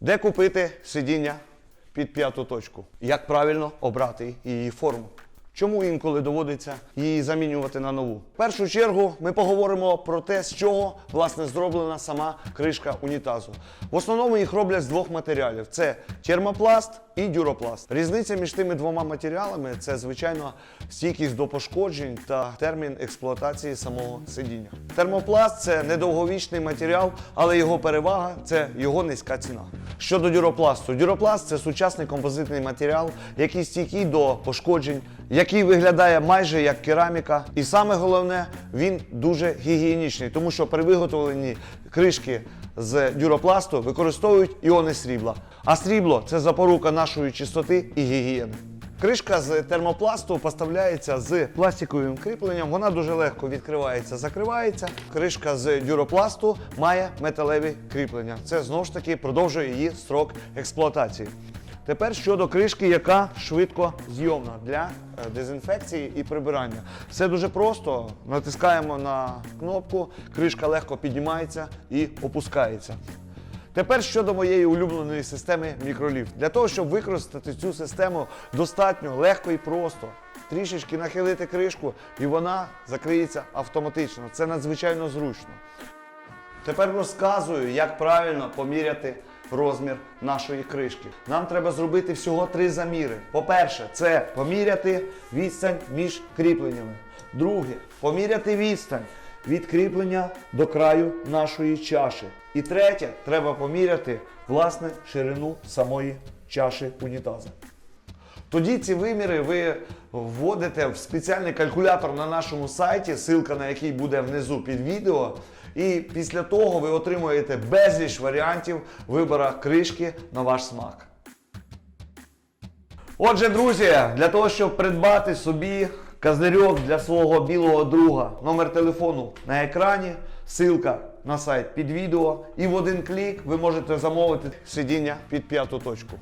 Де купити сидіння під п'яту точку? Як правильно обрати її форму? Чому інколи доводиться її замінювати на нову? В першу чергу ми поговоримо про те, з чого власне зроблена сама кришка унітазу. В основному їх роблять з двох матеріалів: це термопласт і дюропласт. Різниця між тими двома матеріалами це звичайно стійкість до пошкоджень та термін експлуатації самого сидіння. Термопласт це недовговічний матеріал, але його перевага це його низька ціна. Щодо дюропласту, дюропласт це сучасний композитний матеріал, який стійкий до пошкоджень, який виглядає майже як кераміка. І саме головне, він дуже гігієнічний, тому що при виготовленні кришки з дюропласту використовують іони срібла. А срібло це запорука нашої чистоти і гігієни. Кришка з термопласту поставляється з пластиковим кріпленням. Вона дуже легко відкривається, закривається. Кришка з дюропласту має металеві кріплення. Це знову ж таки продовжує її строк експлуатації. Тепер щодо кришки, яка швидко зйомна для е, дезінфекції і прибирання. Все дуже просто. Натискаємо на кнопку, кришка легко піднімається і опускається. Тепер щодо моєї улюбленої системи мікроліфт. Для того, щоб використати цю систему достатньо легко і просто. Трішечки нахилити кришку, і вона закриється автоматично. Це надзвичайно зручно. Тепер розказую, як правильно поміряти розмір нашої кришки. Нам треба зробити всього три заміри. По-перше, це поміряти відстань між кріпленнями. Друге, поміряти відстань від кріплення до краю нашої чаші. І третє, треба поміряти власне ширину самої чаші унітаза. Тоді ці виміри ви вводите в спеціальний калькулятор на нашому сайті, ссылка на який буде внизу під відео. І після того ви отримуєте безліч варіантів вибора кришки на ваш смак. Отже, друзі, для того, щоб придбати собі козирьок для свого білого друга, номер телефону на екрані, ссылка на сайт під відео. І в один клік ви можете замовити сидіння під п'яту точку.